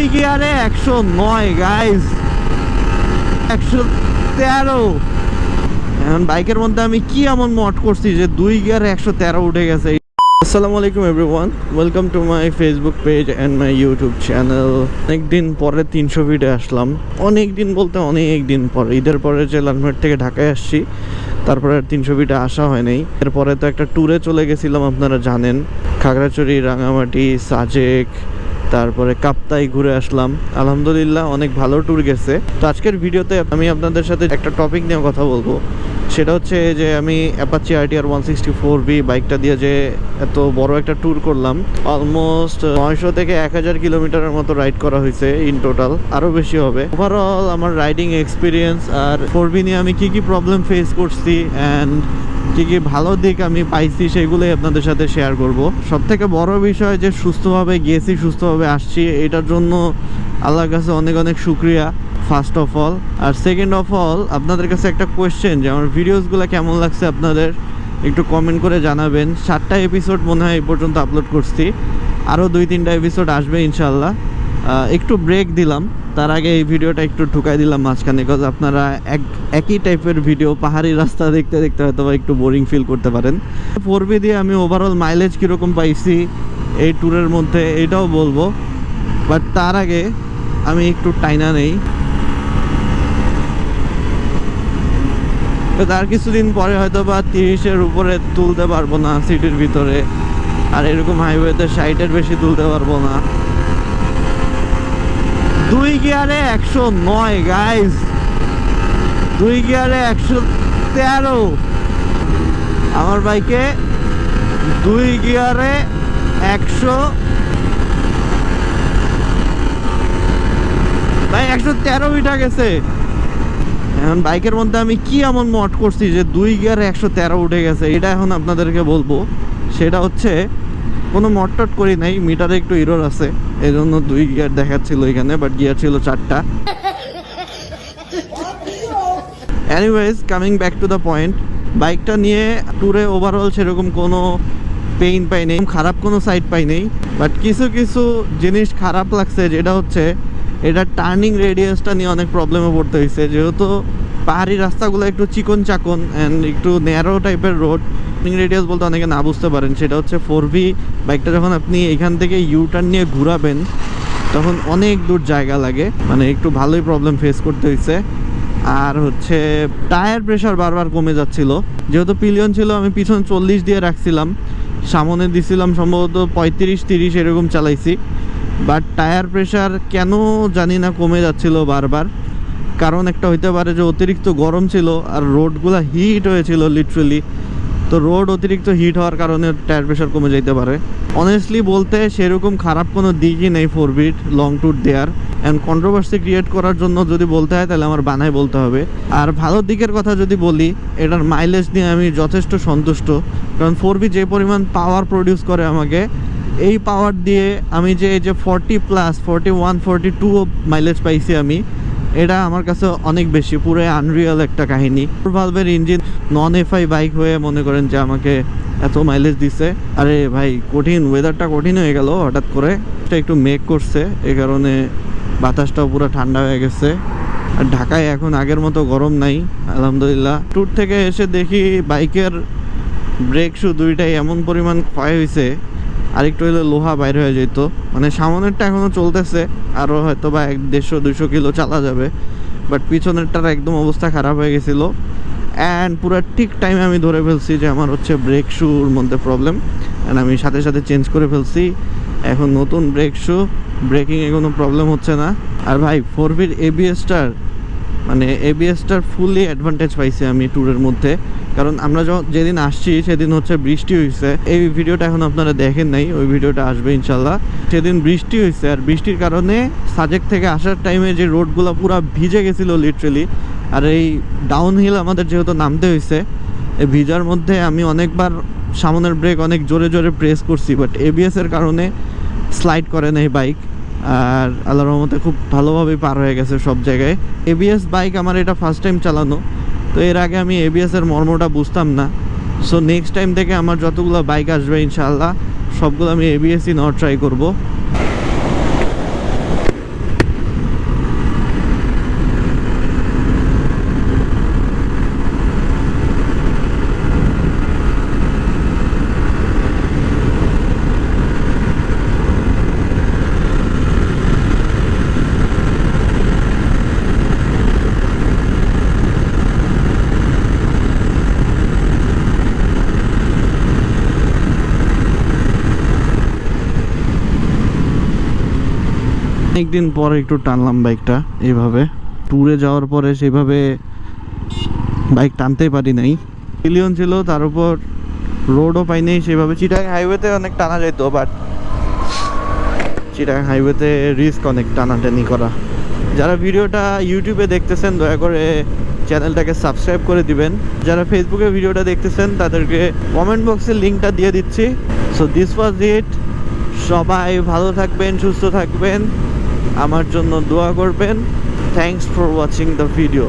দুই গিয়ারে একশো নয় গাইজ একশো তেরো। এখন বাইকের মধ্যে আমি কি এমন মট করছি যে দুই গিয়ারে একশো তেরো উঠে গেছে? আসসালামু আলাইকুম everyone welcome to my Facebook page and my YouTube channel অনেক দিন পরে তিনশো ফিটে আসলাম। অনেক দিন বলতে অনেক দিন পরে। ঈদের পরে যে লালমেট থেকে ঢাকায় আসছি, তারপরে আর তিনশো ফিটে আসা হয় নাই। এরপরে তো একটা ট্যুরে চলে গেছিলাম, আপনারা জানেন। খাগড়াছড়ি, রাঙামাটি, সাজেক তারপরে কাপ্তাই ঘুরে আসলাম। আলহামদুলিল্লাহ অনেক ভালো ট্যুর গেছে। তো আজকের ভিডিওতে আমি আপনাদের সাথে একটা টপিক নিয়ে কথা বলব। সেটা হচ্ছে যে আমি Apache RTR one sixty four V বাইকটা দিয়ে যে এত বড় একটা ট্যুর করলাম অলমোস্ট নয়শো থেকে এক হাজার কিলোমিটারের মতো রাইড করা হয়েছে ইন টোটাল আরও বেশি হবে। ওভারঅল আমার রাইডিং এক্সপিরিয়েন্স আর ফোর বি নিয়ে আমি কী কী প্রবলেম ফেস করছি অ্যান্ড কি কি ভালো দিক আমি পাইছি সেগুলোই আপনাদের সাথে শেয়ার করব। সব থেকে বড় বিষয় যে সুস্থভাবে গিয়েছি সুস্থভাবে আসছি, এটার জন্য আল্লাহর কাছে অনেক অনেক শুক্রিয়া ফার্স্ট অফ অল আর সেকেন্ড অফ অল আপনাদের কাছে একটা কোয়েশ্চেন যে আমার ভিডিওসগুলো কেমন লাগছে আপনাদের? একটু কমেন্ট করে জানাবেন। সাতটা এপিসোড মনে হয় এই পর্যন্ত আপলোড করছি। আরও দুই তিনটা এপিসোড আসবে ইনশাল্লাহ একটু ব্রেক দিলাম। তার আগে এই ভিডিওটা একটু ঢুকাই দিলাম মাঝখানে বিকজ আপনারা এক, একই টাইপের ভিডিও পাহাড়ি রাস্তা দেখতে দেখতে হয়তো বা একটু বোরিং ফিল করতে পারেন। ফোর দিয়ে আমি ওভারঅল মাইলেজ কীরকম পাইছি এই ট্যুরের মধ্যে, এটাও বলব। বাট তার আগে আমি একটু টাইনা নেই। তার কিছুদিন পরে হয়তো বা তিরিশের উপরে তুলতে পারব না সিটির ভিতরে। আর এরকম হাইওয়েতে ষাটের বেশি তুলতে পারব না। দুই গিয়ারে একশো নয় গাইজ দুই গিয়ারে একশো তেরো। আমার বাইকে দুই গিয়ারে একশো ভাই, একশো তেরো উঠা গেছে। এখন বাইকের মধ্যে আমি কি এমন মট করছি যে দুই গিয়ারে একশো তেরো উঠে গেছে? এটা এখন আপনাদেরকে বলব। সেটা হচ্ছে কোনো মট টট করি নাই, মিটারে একটু ইরোর আছে। এই জন্য দুই গিয়ার দেখাচ্ছিল এখানে বাট গিয়ার ছিল চারটা। Anyways coming back to the point বাইকটা নিয়ে ট্যুরে ওভারঅল সেরকম কোনো পেইন পাই নেই, খারাপ কোনো সাইড পাই নেই বাট কিছু কিছু জিনিস খারাপ লাগছে, যেটা হচ্ছে এটা টার্নিং রেডিয়াসটা নিয়ে অনেক প্রবলেমে পড়তে হয়েছে যেহেতু পাহাড়ি রাস্তাগুলো একটু চিকন চাকন অ্যান্ড একটু ন্যারো টাইপের রোড টার্নিং রেডিয়াস বলতে অনেকে না বুঝতে পারেন, সেটা হচ্ছে ফোর ভি বাইকটা যখন আপনি এখান থেকে ইউ টার্ন নিয়ে ঘুরাবেন, তখন অনেক দূর জায়গা লাগে। মানে একটু ভালোই প্রবলেম ফেস করতে হয়েছে আর হচ্ছে টায়ার প্রেশার বারবার কমে যাচ্ছিল। যেহেতু পিলিয়ন ছিল, আমি পিছন চল্লিশ দিয়ে রাখছিলাম। সামনে দিছিলাম সম্ভবত পঁয়ত্রিশ, তিরিশ এরকম চালাইছি। বাট টায়ার প্রেশার কেন জানি না কমে যাচ্ছিল বারবার। কারণ একটা হইতে পারে যে অতিরিক্ত গরম ছিল আর রোডগুলো হিট হয়েছিল লিটারেলি তো রোড অতিরিক্ত হিট হওয়ার কারণে টায়ার প্রেশার কমে যেতে পারে। অনেস্টলি বলতে সেরকম খারাপ কোনো দিকই নেই four bit long tour there and controversy create করার জন্য যদি বলতে হয়, তাহলে আমার বানায় বলতে হবে। আর ভালো দিকের কথা যদি বলি, এটার মাইলেজ নিয়ে আমি যথেষ্ট সন্তুষ্ট। কারণ ফোর বি যে পরিমাণ পাওয়ার প্রডিউস করে আমাকে, এই পাওয়ার দিয়ে আমি যে, এই যে forty plus forty one forty two mileage পাইছি আমি এটা আমার কাছে অনেক বেশি পুরো আনরিয়াল একটা কাহিনী। ভালভের ইঞ্জিন নন এফআই বাইক হয়ে মনে করেন যে আমাকে এত মাইলেজ দিছে। আরে ভাই, কঠিন ওয়েদারটা কঠিন হয়ে গেল হঠাৎ করে। এটা একটু মেক করছে, এ কারণে বাতাসটাও পুরো ঠান্ডা হয়ে গেছে। আর ঢাকায় এখন আগের মতো গরম নাই, আলহামদুলিল্লাহ। ট্যুর থেকে এসে দেখি বাইকের ব্রেক শু দুইটাই এমন পরিমাণ ক্ষয় হয়েছে আরেকটু হলে লোহা বাইর হয়ে যেত মানে সামনেরটা এখনও চলতেছে আরও হয়তো বা এক দেড়শো দুশো কিলো চালা যাবে। বাট পিছনেরটার একদম অবস্থা খারাপ হয়ে গেছিল। অ্যান্ড পুরো ঠিক টাইমে আমি ধরে ফেলছি যে আমার হচ্ছে ব্রেক শুর মধ্যে প্রবলেম অ্যান্ড আমি সাথে সাথে চেঞ্জ করে ফেলছি। এখন নতুন ব্রেক শু ব্রেকিংয়ে কোনো প্রবলেম হচ্ছে না। আর ভাই ফোর বির এবিএসটার মানে এবিএসটার ফুললি অ্যাডভান্টেজ পাইছি আমি ট্যুরের মধ্যে। কারণ আমরা যখন যেদিন আসছি, সেদিন হচ্ছে বৃষ্টি হয়েছে এই ভিডিওটা এখন আপনারা দেখেন নাই, ওই ভিডিওটা আসবে ইনশাল্লাহ সেদিন বৃষ্টি হয়েছে আর বৃষ্টির কারণে সাজেক থেকে আসার টাইমে যে রোডগুলো পুরো ভিজে গেছিল লিটারেলি আর এই ডাউন হিল আমাদের যেহেতু নামতে হয়েছে এই ভিজার মধ্যে আমি অনেকবার সামনের ব্রেক অনেক জোরে জোরে প্রেস করছি বাট এবিএস এর কারণে স্লাইড করে না এই বাইক আর আল্লাহ রহমতে খুব ভালোভাবেই পার হয়ে গেছে সব জায়গায়। এবিএস বাইক আমার এটা ফার্স্ট টাইম চালানো, তো এর আগে আমি এবিএস এর মর্মটা বুঝতাম না। সো নেক্সট টাইম থেকে আমার যতগুলো বাইক আসবে ইনশাল্লাহ সবগুলো আমি এবিএসই নেওয়ার ট্রাই করব। অনেকদিন পর একটু টানলাম বাইকটা এইভাবে। ট্যুরে যাওয়ার পরে সেভাবে বাইক টানতে পারি নাই। পিলিয়ন ছিল, তার উপর রোডও পাইনি সেভাবে চিটাং হাইওয়েতে অনেক টানা যেত বাট চিটাং হাইওয়েতে রিস্ক অনেক টানাটানি করা। যারা ভিডিওটা ইউটিউবে দেখতেছেন, দয়া করে চ্যানেলটাকে সাবস্ক্রাইব করে দিবেন। যারা ফেসবুকে ভিডিওটা দেখতেছেন, তাদেরকে কমেন্ট বক্সে লিঙ্কটা দিয়ে দিচ্ছি। সো দিস ওয়াজ ইট সবাই ভালো থাকবেন, সুস্থ থাকবেন। আমার জন্য দোয়া করবেন। Thanks for watching the video